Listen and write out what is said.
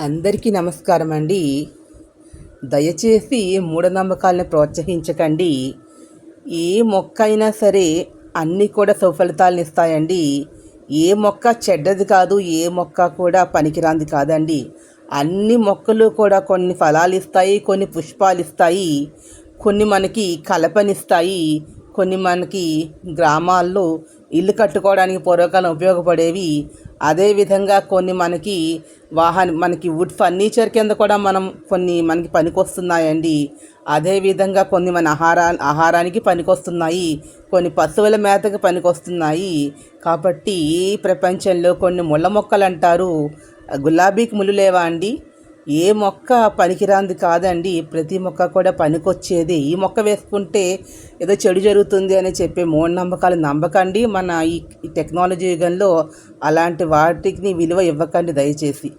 అందరికీ నమస్కారం అండి. దయచేసి మూఢనమ్మకాలను ప్రోత్సహించకండి. ఏ మొక్క అయినా సరే అన్నీ కూడా సుఫలితాలను ఇస్తాయండి. ఏ మొక్క చెడ్డది కాదు ఏ మొక్క కూడా పనికిరాంది కాదండి. అన్ని మొక్కలు కూడా కొన్ని ఫలాలు ఇస్తాయి కొన్ని పుష్పాలు ఇస్తాయి. కొన్ని మనకి కలపనిస్తాయి కొన్ని మనకి గ్రామాల్లో ఇల్లు కట్టుకోవడానికి పూర్వకాలం ఉపయోగపడేవి. అదేవిధంగా కొన్ని మనకి వాహన మనకి వుడ్ ఫర్నిచర్ కింద కూడా మనం కొన్ని మనకి పనికొస్తున్నాయండి. అదేవిధంగా కొన్ని మన ఆహారా ఆహారానికి పనికొస్తున్నాయి. కొన్ని పశువుల మేతకు పనికొస్తున్నాయి. కాబట్టి ప్రపంచంలో కొన్ని ముళ్ళ మొక్కలు అంటారు గులాబీకి ముళ్ళు లేవా అండి? ఏ మొక్క పనికిరాంది కాదండి. ప్రతి మొక్క కూడా పనికొచ్చేది. ఈ మొక్క వేసుకుంటే ఏదో చెడు జరుగుతుంది అని చెప్పే మూఢనమ్మకాలు నమ్మకండి. మన ఈ టెక్నాలజీ యుగంలో అలాంటి వాటికి విలువ ఇవ్వకండి దయచేసి.